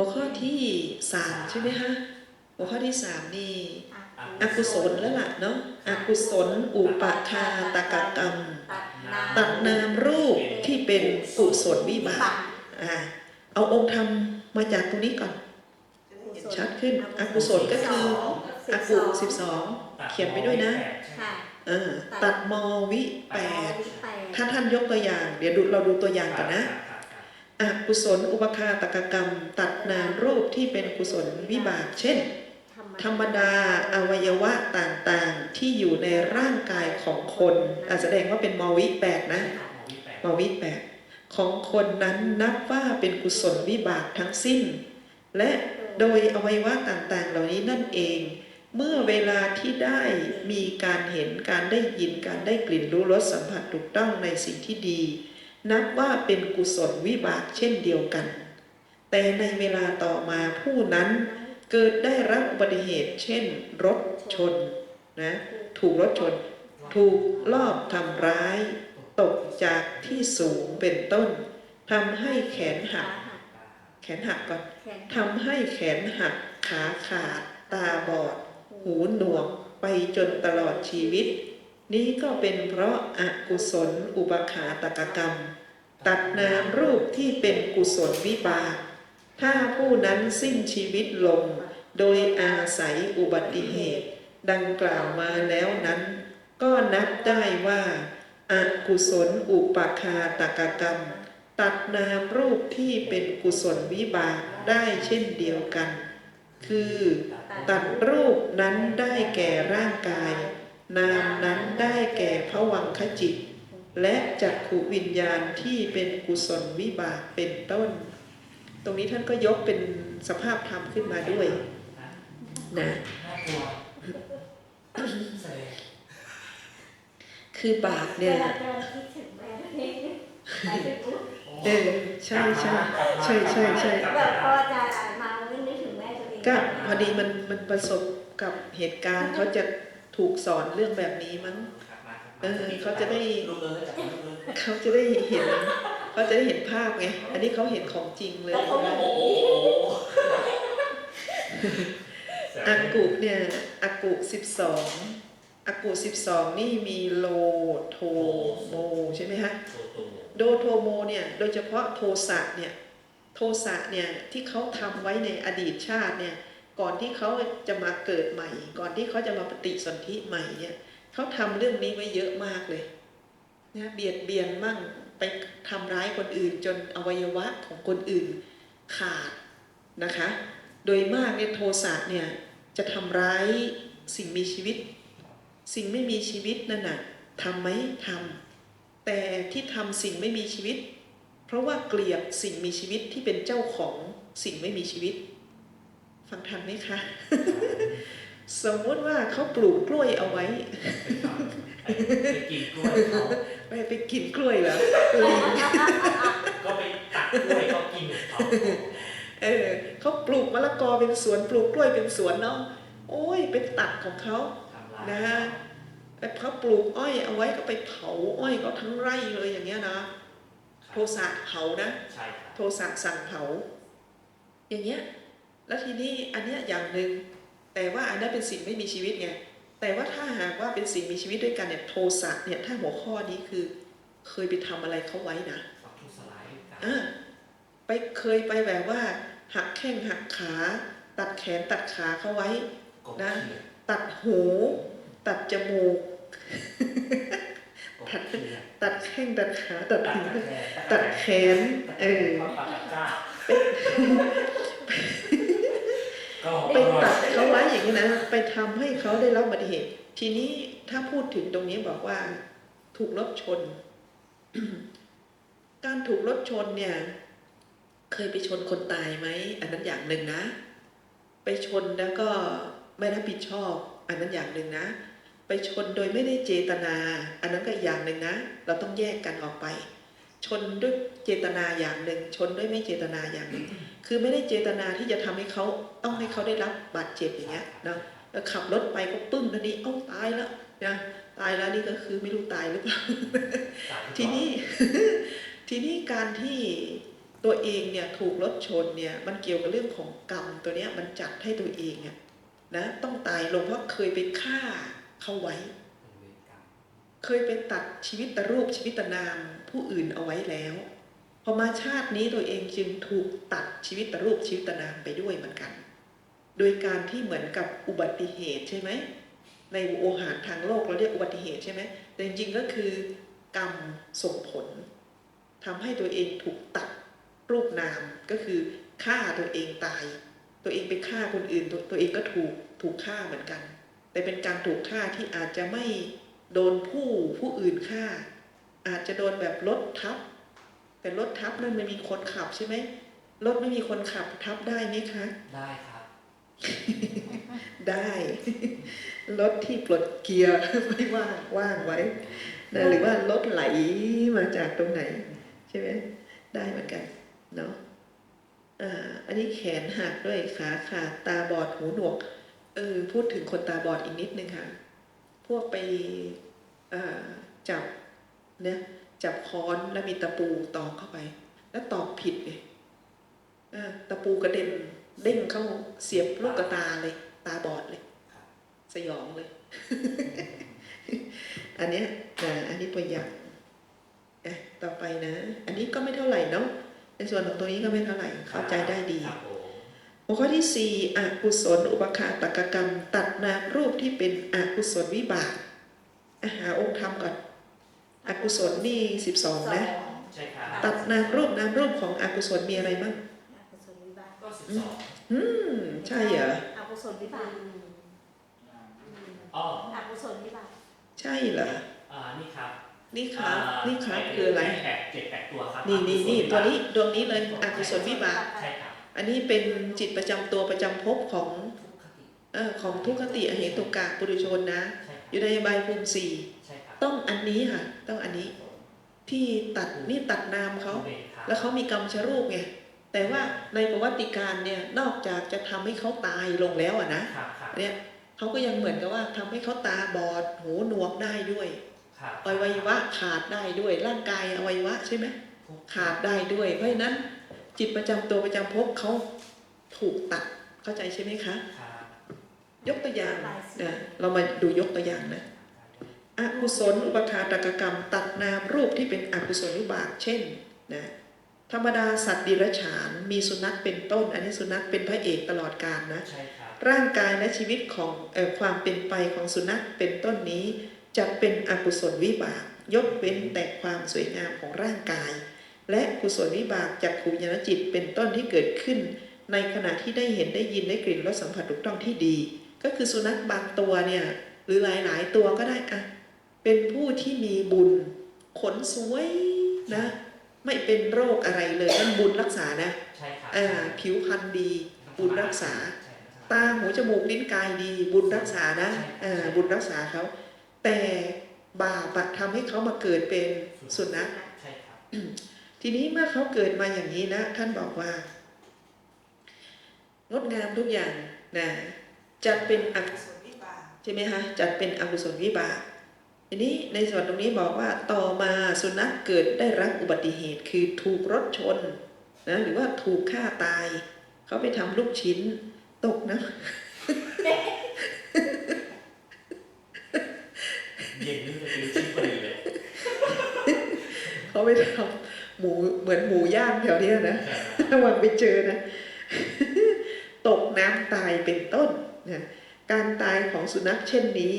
หัวข้อที่สามใช่ไหมฮะหัวข้อที่สามนี่อกุศลแล้วล่ะเนาะอกุศล อุปาคาตกกรรม ตัดนามรูปที่เป็นกุศลวิบากอ่าเอาองค์ธรรมมาจากตรงนี้ก่อนเห็นชัดขึ้นอกุศลก็คืออกุสิบสองเขียนไปด้วยนะค่ะเออตัดมวิแปดแปดถ้าท่านยกตัวอย่าง เดี๋ยวดูเราดูตัวอย่างกันนะ อกุศลอุปคาตกกรรม ตัดนามรูปที่เป็นกุศลวิบาก เช่น ธรรมดาอวัยวะต่างๆ ที่อยู่ในร่างกายของคนอาแสดงว่าเป็นมวิแปดนะมวิแปดของคนนั้นนับว่าเป็นกุศลวิบากทั้งสิ้น และโดยอวัยวะต่างๆ เหล่านี้นั่นเอง เมื่อเวลาที่ได้มีการเห็นการได้ยินการได้กลิ่นรู้รสสัมผัสถูกต้องในสิ่งที่ดี นับว่าเป็นกุศลวิบากเช่นเดียวกัน แต่ในเวลาต่อมาผู้นั้นเกิดได้รับอุบัติเหตุเช่น รถชนนะถูกรถชน ถูกลอบทำร้าย ตกจากที่สูงเป็นต้นทำให้แขนหัก แขนหักก่อนแขนทำให้แขนหักขาขาด ตาบอด หูหนวกไปจนตลอดชีวิต นี้ก็เป็นเพราะอากุศลอุปขาตกกรรม ตัดนามรูปที่เป็นกุศลวิบาก ถ้าผู้นั้นสิ้นชีวิตลง โดยอาศัยอุบัติเหตุ ดังกล่าวมาแล้วนั้น ก็นับได้ว่าอากุศลอุปคาตกกรรม ตัดนามรูปที่เป็นกุศลวิบากได้เช่นเดียวกัน คือ ตัดรูปนั้นได้แก่ร่างกาย นามนั้นได้แก่พวังคจิต และจักขูวิญญาณที่เป็นกุศลวิบากเป็นต้น ตรงนี้ท่านก็ยกเป็นสภาพธรรมขึ้นมาด้วยนะน่ากลัวแสดงคือบาปเนี่ยเวลาเราคิดถึงแม่ตัวเองไปถึงปุ๊บเออใช่ใช่ใช่ใช่ใช่แบบพอจะอ่านมาไม่นึกถึงแม่ตัวเองก็พอดีมันมันประสบกับเหตุการณ์เขาจะ ถูกสอนเรื่องแบบนี้มั้งเออเขาจะได้ลูกเอ้ยจับลูกเอ้ยเขาจะได้เห็นเขาจะได้เห็นภาพไง อันนี้เขาเห็นของจริงเลยแล้วเขาบนะอกโอ้โหอากุเนี่ยอากุสิบสองอากุสิบสองนี่มีโลโทโมใช่ไหมฮะโตโตโดโทโมเนี่ยโดยเฉพาะโทสะเนี่ยโทสะเนี่ยที่เขาทำไว้ในอดีตชาติเนี่ย ก่อนที่เขาจะมาเกิดใหม่ ก่อนที่เขาจะมาปฏิสนธิใหม่เนี่ยเขาทำเรื่องนี้ไว้เยอะมากเลยนะเบียดเบียนมั่งไปทำร้ายคนอื่น จนอวัยวะของคนอื่นขาดนะคะ โดยมากเนี่ยโทสะเนี่ยจะทำร้ายสิ่งมีชีวิต สิ่งไม่มีชีวิตนั่นน่ะทำไหมทำแต่ที่ทำสิ่งไม่มีชีวิต เพราะว่าเกลียดสิ่งมีชีวิตที่เป็นเจ้าของสิ่งไม่มีชีวิต ฟังทันไหมคะ สมมติว่าเขาปลูกกล้วยเอาไว้ไปกินกล้วยเขาไปไปกินกล้วยเหรอลิงก็ไปตัดกล้วยก็กินของเขาเออเขาปลูกมะละกอเป็นสวนปลูกกล้วยเป็นสวนเนาะโอ้ยไปตัดของเขาทำลายนะแล้วเขาปลูกอ้อยเอาไว้ก็ไปเผาอ้อยก็ทั้งไร่เลยอย่างเงี้ยนะ โทสะเผานะใช่ครับโทสะสั่งเผา อย่างเงี้ย แล้วทีนี้อันเนี้ยอย่างหนึ่งแต่ว่าอันนั้นเป็นสิ่งไม่มีชีวิตไงแต่ว่าถ้าหากว่าเป็นสิ่งมีชีวิตด้วยกันเนี่ยโทสะเนี่ยถ้าหัวข้อนี้คือเคยไปทำอะไรเขาไว้นะฝักทุสลายกันอ่าไปเคยไปแบบว่า หักแข้งหักขา ตัดแขนตัดขาเขาไว้กบนะเขียดตัดหู ตัดจมูกกบเขียดตัดแข้งตัดขาตัดตัดหูแขนตัดแขนเออตัดก้าก็ไป ตัดเขาไว้อย่างนี้นะไปทำให้เขาได้รับอุบัติเหตุ ทีนี้ถ้าพูดถึงตรงนี้บอกว่า ถูกรถชน การถูกรถชนเนี่ย เคยไปชนคนตายไหมอันนั้นอย่างหนึ่งนะ ไปชนแล้วก็ไม่รับผิดชอบ อันนั้นอย่างหนึ่งนะ ไปชนโดยไม่ได้เจตนา อันนั้นก็อีกอย่างหนึ่งนะ เราต้องแยกกันออกไป ชนด้วยเจตนาอย่างหนึ่ง ชนด้วยไม่เจตนาอย่างหนึ่ง คือไม่ได้เจตนาที่จะทำให้เขาต้องให้เขาได้รับบาดเจ็บอย่างเงี้ยเนาะแล้วขับรถไปก็ปึ้งทันทีเอ้าตายแล้วนะตายแล้วนี่ก็คือไม่รู้ตายหรือเปล่าทีนี้ทีนี้การที่ตัวเองเนี่ยถูกรถชนเนี่ยมันเกี่ยวกับเรื่องของกรรมตัวเนี้ยมันจัดให้ตัวเองอะนะต้องตายลงเพราะเคยไปฆ่าเขาไว้เป็นเวรกรรมเคยไปตัดชีวิตตรูปชีวิตนามผู้อื่นเอาไว้แล้ว พอมาชาตินี้ตัวเองจึงถูกตัดชีวิตตรูปชีวิตนามไปด้วยเหมือนกัน โดยการที่เหมือนกับอุบัติเหตุใช่ไหม ในโอหารทางโลกเราเรียกอุบัติเหตุใช่ไหม แต่จริงๆก็คือกรรมส่งผลทำให้ตัวเองถูกตัดรูปนามก็คือฆ่าตัวเองตาย ตัวเองไปฆ่าคนอื่นตตัวเองก็ถูกถูกฆ่าเหมือนกัน แต่เป็นการถูกฆ่าที่อาจจะไม่โดนผู้ผู้อื่นฆ่า อาจจะโดนแบบรถทับ แต่รถทับนั่นมันมีคนขับใช่ไหมรถไม่มีคนขับทับได้ไหมคะ ได้ครับ ได้รถที่ปลดเกียร์ไม่ว่างว่างไว้นะหรือว่ารถไหลมาจากตรงไหน ใช่ไหมได้เหมือนกันเนาะอ่าอันนี้แขนหักด้วยขาขาดตาบอดหูหนวกเออพูดถึงคนตาบอดอีกนิดนึงค่ะ พวกไปอ่าจับเนี่ย จับค้อนแล้วมีตะปูตอกเข้าไป แล้วตอกผิดเลยอ่าตะปูกระเด็นเด้งเข้าเสียบลูกกระตาเลย ตาบอดเลยครับสยองเลย อันเนี้ยนะอันนี้ตัวอย่างอะต่อไปนะ อันนี้ก็ไม่เท่าไหร่เนาะในส่วนของตัวนี้ก็ไม่เท่าไหร่เข้าใจได้ดีครับผมหัวข้อที่สี่อกุศลอุปคาตกกรรม ตัดนามรูปที่เป็นอกุศลวิบากอะหาองค์ธรรมก่อน อกุศลนี่สิบสองนะใช่ครับตัดนามรูปนามรูปของอกุศลมีอะไรบ้างอกุศลวิบากก็สิบสองอืมใช่เหรออกุศลวิบากอ๋ออกุศลวิบากใช่เหรออ่านี่ครับนี่ครับอ่านี่ครับคืออะไรแปดเจ็ดแปดตัวครับนี่นี่นี่อกุศลตัวนี้ดวงนี้เลยอกุศลวิบากใช่ครับอันนี้เป็นจิตประจำตัวประจำภพของทุกขติเออของทุกขติอเหตุกะปุถุชนนะใช่ครับอยู่ในใบายภูมิสี่ใช่ครับต้องอั นนี้ค่ะ ต้องอันนี้ที่ตัดนี่ตัดนามเขาเวรครับแล้วเขามีกรรมชรูปไงแต่ว่าในประวัติการเนี่ยนอกจากจะทำให้เขาตายลงแล้วอะนะครับครับเนี่ยเขาก็ยังเหมือนกับว่าทำให้เขาตาบอดหูหนวกได้ด้วยครับอวัยวะขาดได้ด้วยร่างกายอวัยวะใช่ไหมทุกขาดได้ด้วย เพราะฉะนั้น จิตประจำตัวประจำภพเขาถูกตัดเข้าใจใช่ไหมคะครับยกตัวอย่างนะเรามาดูยกตัวอย่างนะ อกุศลอุปคาตกกรรม ตัดนามรูปที่เป็นอกุศลวิบาก เช่นนะธรรมดาสัตว์ดิรัจฉานมีสุนัขเป็นต้น อันนี้สุนัขเป็นพระเอกตลอดกาลนะใช่ครับร่างกายและชีวิตของเออความเป็นไปของสุนัขเป็นต้นนี้ จะเป็นอกุศลวิบาก ยกเว้นแต่ความสวยงามของร่างกาย และกุศลวิบากจากขูญาณจิตเป็นต้นที่เกิดขึ้น ในขณะที่ได้เห็นได้ยินได้กลิ่นรสสัมผัสถูกต้องที่ดี ก็คือสุนัขบางตัวเนี่ยหรือหลายๆ ตัวก็ได้อะ เป็นผู้ที่มีบุญ ขนสวยนะ ไม่เป็นโรคอะไรเลยนั่นบุญรักษานะใช่ครับอ่าผิวพรรณดี บุญรักษาใช่ครับตาหูจมูกลิ้นกายดี บุญรักษานะเออบุญรักษาเขาแต่บาปอะทำให้เขามาเกิดเป็นสุนัขใช่ครับทีนี้เมื่อเขาเกิดมาอย่างนี้นะท่านบอกว่า งดงามทุกอย่างนะจัดเป็นอกุศลวิบากใช่ไหมคะจัดเป็นอกุศลวิบาก ทีนี้ในส่วนตรงนี้บอกว่าต่อมาสุนัขเกิดได้รับอุบัติเหตุคือถูกรถชนนะหรือว่าถูกฆ่าตาย เขาไปทำลูกชิ้นตกนะเย็นนี่จะเป็นชิ้นพอดีเลยเขาไปทำหมูเหมือนหมูย่างแถวเนี้ยนะใช่ครับระวังไปเจอนะ ตกน้ำตายเป็นต้นนะการตายของสุนัขเช่นนี้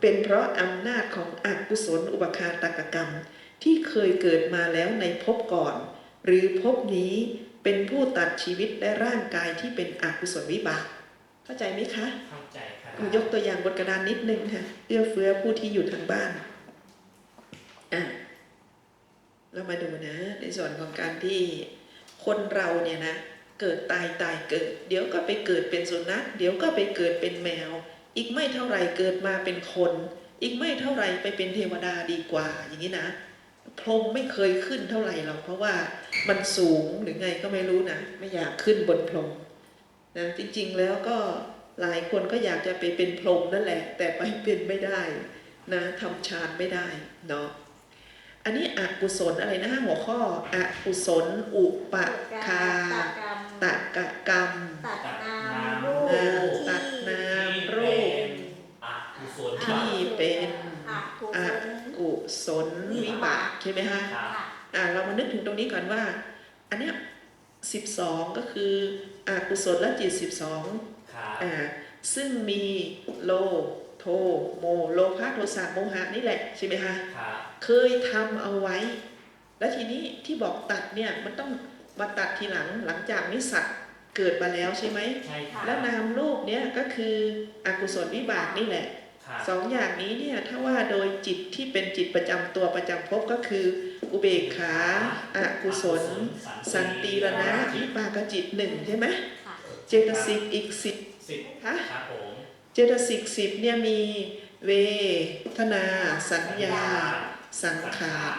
เป็นเพราะอำนาจของอกุศลอุปคาตกกรรม ที่เคยเกิดมาแล้วในภพก่อน หรือภพนี้เป็นผู้ตัดชีวิตและร่างกายที่เป็นอกุศลวิบาก เข้าใจไหมคะ เข้าใจครับยกตัวอย่างบนกระดานนิดนึงค่ะเอื้อเฟื้อผู้ที่อยู่ทางบ้านอะเรามาดูนะ ในส่วนของการที่คนเราเนี่ยนะเกิดตายตายเกิด เดี๋ยวก็ไปเกิดเป็นสุนัขเดี๋ยวก็ไปเกิดเป็นแมว อีกไม่เท่าไหร่เกิดมาเป็นคน อีกไม่เท่าไหร่ไปเป็นเทวดาดีกว่า อย่างนี้นะพรหมไม่เคยขึ้นเท่าไหร่หรอกเพราะว่ามันสูงหรือไงก็ไม่รู้นะไม่อยากขึ้นบนพรหมนะจริงๆแล้วก็หลายคนก็อยากจะไปเป็นพรหมนั่นแหละ แต่ไปเป็นไม่ได้นะทำฌานไม่ได้เนาะอันนี้อกุศลอะไรนะหัวข้ออกุศล อุปคาตัดกรรมตะกะกรรมตัดนามรูเอ่อปตัดนาม ที่ รูป เป็นอกุศล ที่เป็น อกุศล กุศลวิบากใช่ ไหมฮะครับค่ะอ่าเรามานึกถึงตรงนี้ก่อนว่า อันเนี้ยสิบสองก็คืออกุศลและจิตสิบสองครับอ่าซึ่งมีโลโทโมโลภะโทสะโมหะนี่แหละใช่ไหมฮะครับเคยทำเอาไว้ แล้วทีนี้ที่บอกตัดเนี่ยมันต้องมาตัดทีหลังหลังจากนิสัตว์เกิดมาแล้วใช่ไหมใช่ครับแล้วนามรูปเนี่ยก็คืออกุศลวิบากนี่แหละครับ สองอย่างนี้เนี่ยถ้าว่าโดยจิตที่เป็นจิตประจำตัวประจำภพก็คือ อุเบกขาอกุศล สันติรณะวิปากจิตหนึ่งใช่ไหมค่ะเจตสิกอีกสิบสิบฮะครับผมเจตสิกสิบเนี่ยมีเวทนา สัญญา สังขาร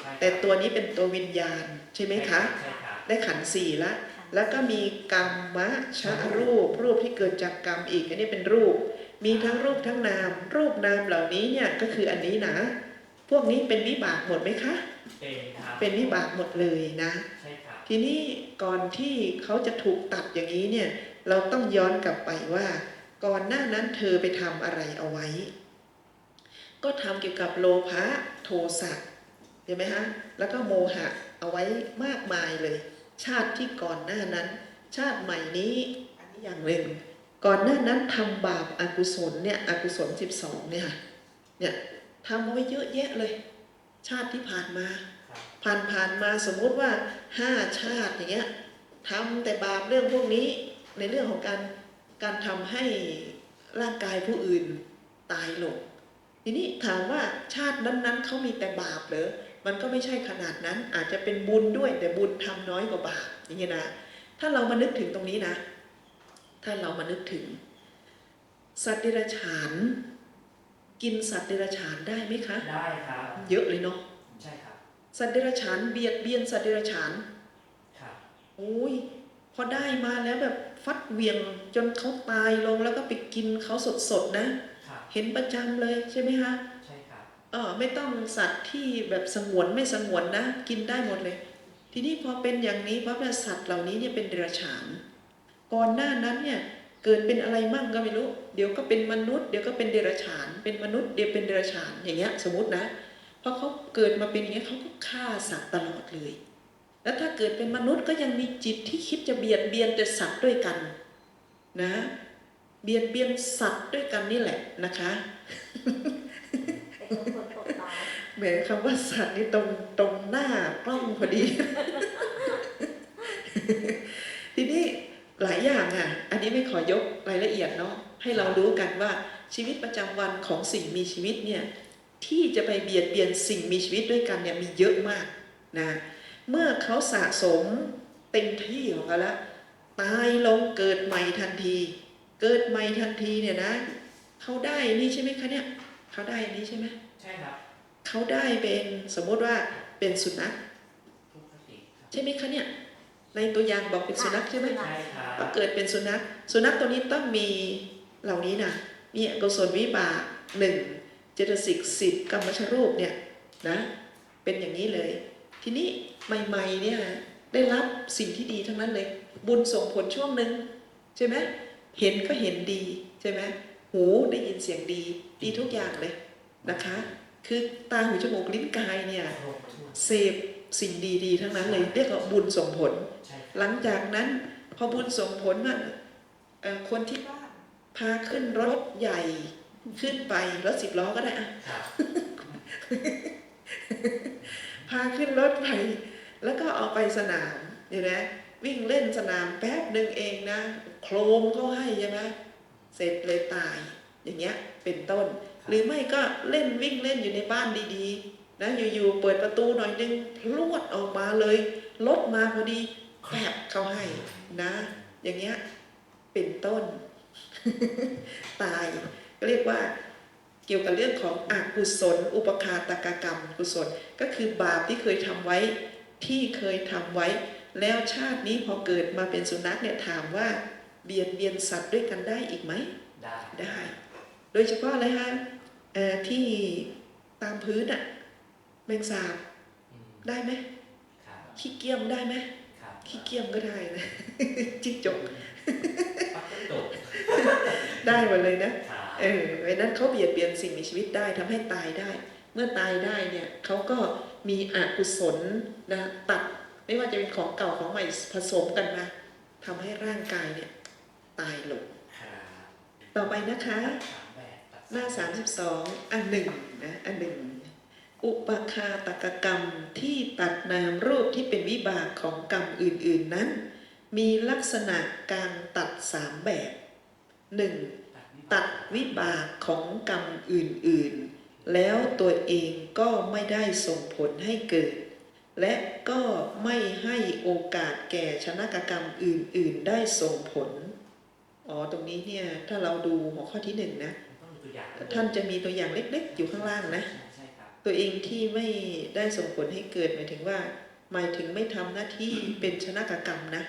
ใช่แต่ตัวนี้เป็นตัววิญญาณใช่ไหมคะใช่ครับได้ขันธ์สี่ละแล้วก็มีกรรมะชะรูป รูปที่เกิดจากกรรมอีกอันนี้เป็นรูป มีทั้งรูปทั้งนาม รูปนามเหล่านี้เนี่ยก็คืออันนี้นะ พวกนี้เป็นวิบากหมดไหมคะ เป็นครับเป็นวิบากหมดเลยนะ ใช่ครับ ทีนี้ก่อนที่เขาจะถูกตัดอย่างนี้เนี่ย เราต้องย้อนกลับไปว่า ก่อนหน้านั้นเธอไปทำอะไรเอาไว้ ก็ทำเกี่ยวกับโลภะโทสะเห็นไหมฮะแล้วก็โมหะเอาไว้มากมายเลย ชาติที่ก่อนหน้านั้น ชาติใหม่นี้อันนี้อย่างหนึ่ง ก่อนหน้านั้นทำบาปอากุศลเนี่ยอกุศลสิบสองเนี่ยค่ะเนี่ยทำเอาไว้เยอะแยะเลย ชาติที่ผ่านมา ผ่านผ่านมาสมมุติว่าห้าชาติอย่างเงี้ยทำแต่บาปเรื่องพวกนี้ในเรื่องของการการทำให้ร่างกายผู้อื่นตายลงทีนี้ถามว่าชาตินั้นๆเขามีแต่บาปเหรอมันก็ไม่ใช่ขนาดนั้นอาจจะเป็นบุญด้วยแต่บุญทำน้อยกว่าบาปอย่างเงี้ยนะถ้าเรามานึกถึงตรงนี้นะ ถ้าเรามานึกถึง สัตว์เดรัจฉาน กินสัตว์เดรัจฉานได้ไหมคะ ได้ครับ เยอะเลยเนาะใช่ครับ สัตว์เดรัจฉานเบียดเบียนสัตว์เดรัจฉานครับโอ้ยพอได้มาแล้วแบบฟัดเหวียงจนเขาตายลงแล้วก็ไปกินเขาสดๆนะครับเห็นประจำเลยใช่ไหมคะใช่ครับเออไม่ต้องสัตว์ที่แบบสงวนไม่สงวนนะ กินได้หมดเลย ทีนี้พอเป็นอย่างนี้เพราะว่าสัตว์เหล่านี้เนี่ยเป็นเดรัจฉาน ก่อนหน้านั้นเนี่ยเกิดเป็นอะไรมั่งก็ไม่รู้ เดี๋ยวก็เป็นมนุษย์ เดี๋ยวก็เป็นเดรัจฉาน เป็นมนุษย์ เดี๋ยวเป็นเดรัจฉาน อย่างเงี้ย สมมตินะพอเขาเกิดมาเป็นอย่างเงี้ยเขาก็ฆ่าสัตว์ตลอดเลย แล้วถ้าเกิดเป็นมนุษย์ก็ยังมีจิตที่คิดจะเบียดเบียนแต่สัตว์ด้วยกันนะ เบียดเบียนสัตว์ด้วยกันนี่แหละนะคะเป็นคนตกตายแหมคำว่าสัตว์นี่ตรงตรงหน้ากล้องพอดี ทีนี้ หลายอย่างอะ อันนี้ไม่ขอยกรายละเอียดเนาะให้เรารู้กันว่าชีวิตประจำวันของสิ่งมีชีวิตเนี่ยที่จะไปเบียดเบียนสิ่งมีชีวิตด้วยกันเนี่ยมีเยอะมากนะเมื่อเขาสะสมเต็มที่ของเขาแล้วตายลงเกิดใหม่ทันที เกิดใหม่ทันทีเนี่ยนะเขาได้นี่ใช่ไหมคะเนี่ยเขาได้อันนี้ใช่ไหมใช่ครับเขาได้เป็นสมมติว่าเป็นสุนัขทุกขติครับใช่ไหมคะเนี่ย ในตัวอย่างบอกเป็นสุนัขใช่ไหมใช่ครับก็เกิดเป็นสุนัข สุนัขตัวนี้ต้องมีเหล่านี้นะมีอกุศลวิบากหนึ่งเจตสิกสิบกรรมชรูปเนี่ยนะเป็นอย่างนี้เลย ทีนี้ใหม่ๆเนี่ยได้รับสิ่งที่ดีทั้งนั้นเลย บุญส่งผลช่วงหนึ่งใช่ไหมเห็นก็เห็นดีใช่ไหมหูได้ยินเสียงดีดีทุกอย่างเลยนะคะ คือตาหูจมูกลิ้นกายเนี่ยครบถ้วนเสพ สิ่งดีๆ ทั้งนั้นเลยเรียกว่าบุญส่งผลใช่ครับหลังจากนั้นพอบุญส่งผลมาเอ่อคนที่บ้านพาขึ้นรถใหญ่ขึ้นไปรถสิบล้อก็ได้อะครับพาขึ้นรถไป แล้วก็เอาไปสนามเห็นไหมวิ่งเล่นสนามแป๊บหนึ่งเองนะ โครมเขาให้ใช่ไหมเสร็จเลยตาย อย่างเงี้ยเป็นต้น หรือไม่ก็เล่นวิ่งเล่นอยู่ในบ้านดีๆ นะอยู่ๆเปิดประตูหน่อยนึงพลวดออกมาเลยรถมาพอดีแปบเขาให้นะ อย่างเงี้ยเป็นต้น ตายก็เรียกว่าเกี่ยวกับเรื่องของอกุศล อุปคาตกกรรม กุศลก็คือบาปที่เคยทำไว้ที่เคยทำไว้ แล้วชาตินี้พอเกิดมาเป็นสุนัขเนี่ยถามว่า เบียดเบียนสัตว์ด้วยกันได้อีกไหมได้ได้ โดยเฉพาะอะไรฮะเอ่อที่ตามพื้นอะแมงสาบได้ไหมครับขี้เกียมได้ไหมครับขี้เกียมก็ได้นะจิ้งจกปักตกได้หมดเลยนะครับเออเพราะฉะนั้นเขาเบียดเบียนสิ่งมีชีวิตได้ทำให้ตายได้ เมื่อตายได้เนี่ยเขาก็มีอกุศลนะตัดไม่ว่าจะเป็นของเก่าของใหม่ผสมกันมาทำให้ร่างกายเนี่ยตายลงครับต่อไปนะคะตัดสามแบบตัดหน้า 32 อันหนึ่งนะอันหนึ่ง อุปคาตกกรรมที่ตัดนามรูปที่เป็นวิบากของกรรมอื่น ๆนั้น มีลักษณะการตัดสามแบบหนึ่งตัดวิบากของกรรมอื่น ๆ แล้วตัวเองก็ไม่ได้ส่งผลให้เกิด และก็ไม่ให้โอกาสแก่ชนะกกรรมอื่น ๆ ได้ส่งผล อ๋อ ตรงนี้เนี่ย ถ้าเราดูหัวข้อที่หนึ่งนะ ท่านจะมีตัวอย่างเล็ก ๆ อยู่ข้างล่างนะ ตัวเองที่ไม่ได้ส่งผลให้เกิดหมายถึงว่า หมายถึงไม่ทำหน้าที่เป็นชนะกกรรมนะ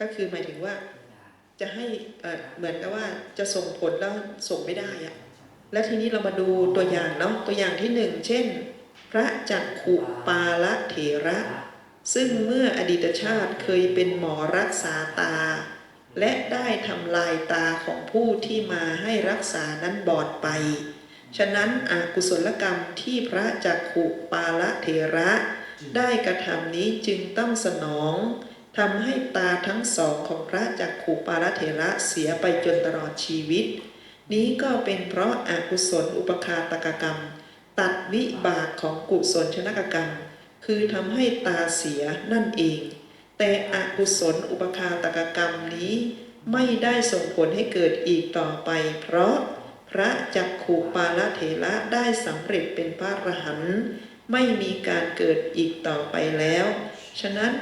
ก็คือหมายถึงว่าตัวอย่างจะให้เอ่อเหมือนกับว่าจะส่งผลแล้วส่งไม่ได้อะแล้วทีนี้เรามาดูตัวอย่างเนาะตัวอย่างที่หนึ่งเช่น พระจักขุปาละเถระ ซึ่งเมื่ออดีตชาติเคยเป็นหมอรักษาตา และได้ทำลายตาของผู้ที่มาให้รักษานั้นบอดไป ฉะนั้นอากุศลกรรมที่พระจักขุปาละเถระ ได้กระทำนี้จึงต้องสนองทำให้ตาทั้งสองของพระจักขุปาละเถระเสียไปจนตลอดชีวิต นี้ก็เป็นเพราะอากุศลอุปคาตกกรรม ตัดวิบากของกุศลชนกกรรม คือทำให้ตาเสียนั่นเอง แต่อกุศลอุปคาตกกรรมนี้ไม่ได้ส่งผลให้เกิดอีกต่อไป เพราะ พระจักขุปาลเถระได้สำเร็จเป็นพระอรหันต์ไม่มีการเกิดอีกต่อไปแล้ว ฉะนั้น